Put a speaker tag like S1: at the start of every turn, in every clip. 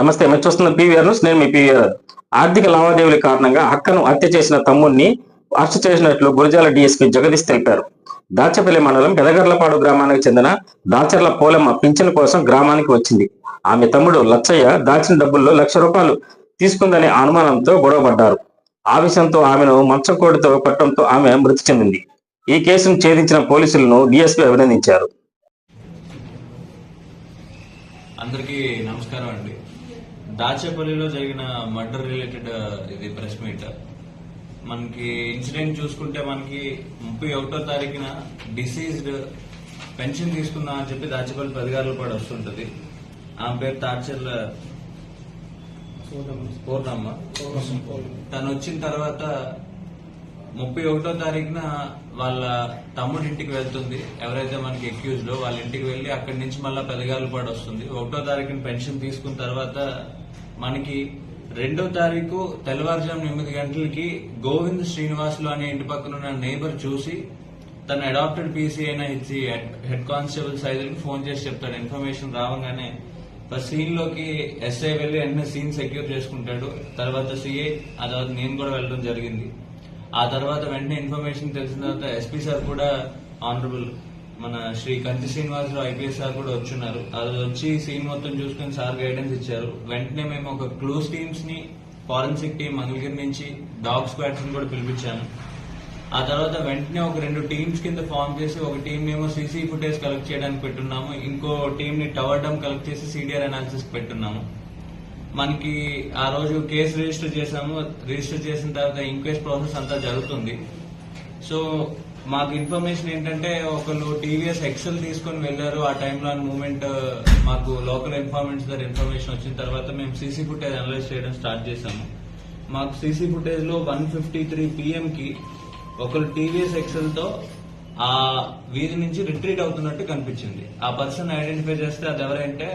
S1: నమస్తే మీరు చూస్తున్న పీవీఆర్ న్యూస్. నేను మీ పీవీఆర్. ఆర్థిక లావాదేవీల కారణంగా అక్కను హత్య చేసిన తమ్ముడిని అరెస్ట్ చేసినట్లు గురజాల డీఎస్పీ జగదీష్ తెలిపారు. దాచపల్లి మండలం పెదగర్లపాడు గ్రామానికి చెందిన దాచర్ల పోలమ్మ పింఛన్ కోసం గ్రామానికి వచ్చింది. ఆమె తమ్ముడు లచ్చయ్య దాచిన డబ్బుల్లో లక్ష రూపాయలు తీసుకుందనే అనుమానంతో గొడవపడ్డారు. ఆవేశంతో ఆమెను మంచకోడితో పట్టడంతో ఆమె మృతి చెందింది. ఈ కేసును ఛేదించిన పోలీసులను డీఎస్పీ అభినందించారు.
S2: అందరికీ నమస్కారం అండి. దాచేపల్లిలో జరిగిన మర్డర్ రిలేటెడ్ ఇది ప్రెస్ మీట్. మనకి ఇన్సిడెంట్ చూసుకుంటే మనకి ముప్పై ఒకటో తారీఖున డిసీజ్డ్ పెన్షన్ తీసుకుందాం అని చెప్పి దాచేపల్లి పదిగారులు కూడా వస్తుంటది. ఆమె పేరు తాచర్ల పూర్ణమ్మ తను వచ్చిన తర్వాత ముప్పై ఒకటో తారీఖున వాళ్ళ తమ్ముడి ఇంటికి వెళ్తుంది. ఎవరైతే మనకి ఎక్యూజ్లో వాళ్ళ ఇంటికి వెళ్ళి అక్కడి నుంచి మళ్ళీ పెదగాలు పాడు వస్తుంది ఒకటో తారీఖున పెన్షన్ తీసుకున్న తర్వాత మనకి రెండో తారీఖు తెల్లవారుజాము ఎనిమిది గంటలకి గోవింద్ శ్రీనివాసులు అనే ఇంటి పక్కన ఉన్న నేబర్ చూసి తన అడాప్టెడ్ పీసీ అయిన ఇచ్చి హెడ్ కానిస్టేబుల్ సైజుకి ఫోన్ చేసి చెప్తాడు. ఇన్ఫర్మేషన్ రావగానే ఫస్ట్ సీన్లోకి ఎస్ఐ వెళ్ళి వెంటనే సీన్ సెక్యూర్ చేసుకుంటాడు. తర్వాత సిఐ ఆ తర్వాత నేను కూడా వెళ్ళడం జరిగింది. ఆ తర్వాత వెంటనే ఇన్ఫర్మేషన్ తెలిసిన తర్వాత ఎస్పీ సార్ కూడా ఆనరబుల్. మన శ్రీ కంచి శ్రీనివాసరావు ఐపీఎస్ సార్ కూడా వచ్చున్నారు. అది వచ్చి సీన్ మొత్తం చూసుకుని సార్ గైడెన్స్ ఇచ్చారు. వెంటనే మేము ఒక క్లూస్ టీమ్స్ని ఫారెన్సిక్ టీం మంగళగిరి నుంచి డాగ్ స్క్వాడ్స్ని కూడా పిలిపించాము. ఆ తర్వాత వెంటనే ఒక రెండు టీమ్స్ కింద ఫామ్ చేసి ఒక టీం ఏమో సీసీ ఫుటేజ్ కలెక్ట్ చేయడానికి పెట్టున్నాము. ఇంకో టీం ని టవర్ డమ్ కలెక్ట్ చేసి సీడియర్ అనాలిసిస్ పెట్టున్నాము. మనకి ఆ రోజు కేసు రిజిస్టర్ చేసాము రిజిస్టర్ చేసిన తర్వాత ఇంక్వెస్ట్ ప్రాసెస్ అంతా జరుగుతుంది. సో మాకు ఇన్ఫర్మేషన్ ఏంటంటే ఒకళ్ళు టీవీఎస్ ఎక్సెల్ తీసుకొని వెళ్ళారు. ఆ టైంలో మూమెంట్ మాకు లోకల్ ఇన్ఫార్మెంట్స్ దగ్గర ఇన్ఫర్మేషన్ వచ్చిన తర్వాత మేము సీసీ ఫుటేజ్ అనలైజ్ చేయడం స్టార్ట్ చేశాము. మాకు సీసీ ఫుటేజ్లో వన్ ఫిఫ్టీ త్రీ పిఎం కి ఒకరు టీవీఎస్ ఎక్సెల్తో ఆ వీధి నుంచి రిట్రీట్ అవుతున్నట్టు కనిపించింది. ఆ పర్సన్ ఐడెంటిఫై చేస్తే అది ఎవరంటే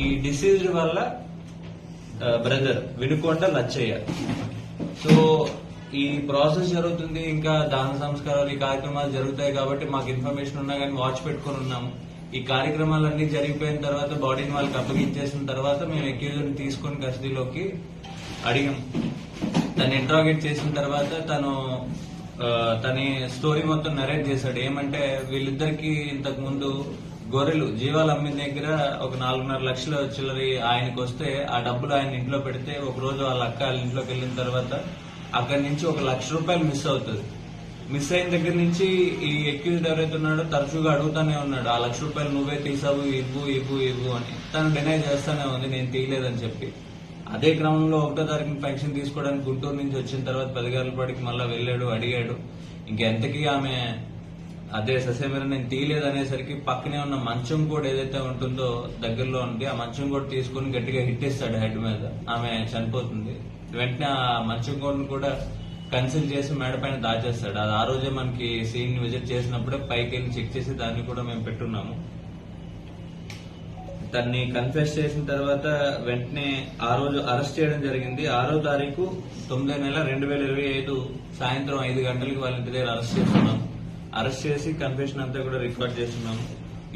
S2: ఈ డిసీజ్ వల్ల బ్రదర్ వినుకొండ లచ్చయ్య. సో ఈ ప్రాసెస్ జరుగుతుంది ఇంకా దాన సంస్కారాలు ఈ కార్యక్రమాలు జరుగుతాయి కాబట్టి మాకు ఇన్ఫర్మేషన్ ఉన్నా కానీ వాచ్ పెట్టుకొని ఉన్నాము. ఈ కార్యక్రమాలన్నీ జరిగిపోయిన తర్వాత బాడీని వాళ్ళకి అప్పగించేసిన తర్వాత మేము ఎక్యూజర్ని తీసుకొని కస్టడీలోకి అడిగాం. తను ఇంట్రాగేట్ చేసిన తర్వాత తను తన స్టోరీ మొత్తం నరేట్ చేశాడు. ఏమంటే వీళ్ళిద్దరికి ఇంతకు ముందు గొర్రెలు జీవాలు అమ్మిన దగ్గర ఒక నాలుగున్నర లక్షల చిల్లరి ఆయనకు వస్తే ఆ డబ్బులు ఆయన ఇంట్లో పెడితే ఒక రోజు వాళ్ళ అక్క వాళ్ళ ఇంట్లోకి వెళ్ళిన తర్వాత అక్కడి నుంచి ఒక లక్ష రూపాయలు మిస్ అవుతుంది. మిస్ అయిన దగ్గర నుంచి ఈ ఎక్యూజ్డ్ ఎవరైతే ఉన్నాడో తరచుగా అడుగుతానే ఉన్నాడు ఆ లక్ష రూపాయలు నువ్వే తీసావు ఇవ్వు ఇవ్వు ఇవ్వు అని. తను డినై చేస్తానే ఉంది నేను తీయలేదని చెప్పి. అదే క్రమంలో ఒకటో తారీఖున పెన్షన్ తీసుకోవడానికి గుంటూరు నుంచి వచ్చిన తర్వాత పదిగారులపాటికి మళ్ళీ వెళ్ళాడు అడిగాడు. ఇంకెంతకీ ఆమె అదే ససేమీర నేను తీయలేదు అనేసరికి పక్కనే ఉన్న మంచం కూడా ఏదైతే ఉంటుందో దగ్గరలో ఉంది ఆ మంచం కూడా తీసుకుని గట్టిగా హిట్ ఇస్తాడు హెడ్ మీద. ఆమె చనిపోతుంది. వెంటనే ఆ మంచం కోడ్ని కూడా కన్సిల్ చేసి మేడ పైన దాచేస్తాడు. అది ఆ రోజే మనకి సీన్ విజిట్ చేసినప్పుడే పైకి వెళ్ళి చెక్ చేసి దాన్ని కూడా మేము పెట్టున్నాము. తన్ని కన్ఫెస్ చేసిన తర్వాత వెంటనే ఆ రోజు అరెస్ట్ చేయడం జరిగింది. ఆరో తారీఖు తొమ్మిదో నెల రెండు వేల ఇరవై ఐదు సాయంత్రం ఐదు గంటలకు వాళ్ళ ఇంటి దగ్గర అరెస్ట్ చేస్తున్నాం. అరెస్ట్ చేసి కన్ఫెషన్ అంతా కూడా రికార్డ్ చేస్తున్నాము.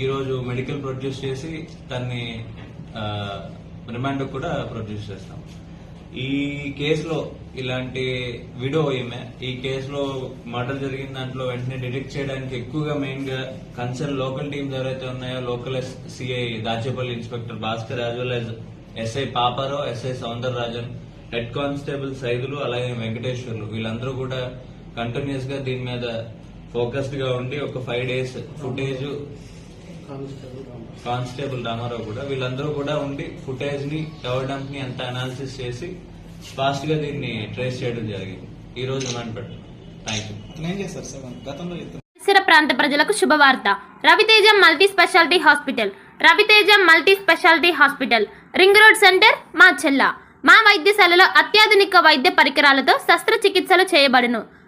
S2: ఈ రోజు మెడికల్ ప్రొడ్యూస్ చేసి తన్ని రిమాండ్ కూడా ప్రొడ్యూస్ చేస్తాం. ఈ కేసులో ఇలాంటి విడో ఈమె ఈ కేసులో మర్డర్ జరిగిన దాంట్లో వెంటనే డిటెక్ట్ చేయడానికి ఎక్కువగా మెయిన్గా కన్సర్న్ లోకల్ టీమ్స్ ఎవరైతే ఉన్నాయో local CI Dachepalli inspector Bhaskar as well as SI Paparao SI Soundar Rajan head constable Saidulu అలాగే వెంకటేశ్వర్లు. వీళ్ళందరూ కూడా కంటిన్యూస్గా దీని మీద ఫోకస్డ్గా ఉండి ఒక five days footage constable Ramarao కూడా వీళ్ళందరూ కూడా ఉండి ఫుటేజ్ని కవర్ డంప్ని అంతా అనాలిసిస్ చేసి ఫాస్ట్గా దీన్ని ట్రేస్ చేయడం జరిగింది. ఈ రోజు రిమాండ్
S3: గతంలో చెప్తాను
S4: పరిసర ప్రాంత ప్రజలకు శుభవార్త. Raviteja multi speciality hospital. Raviteja multi speciality hospital. Ring road centre మా చెల్ల. మా వైద్యశాలలో అత్యాధునిక వైద్య పరికరాలతో శస్త్రచికిత్సలు చేయబడును.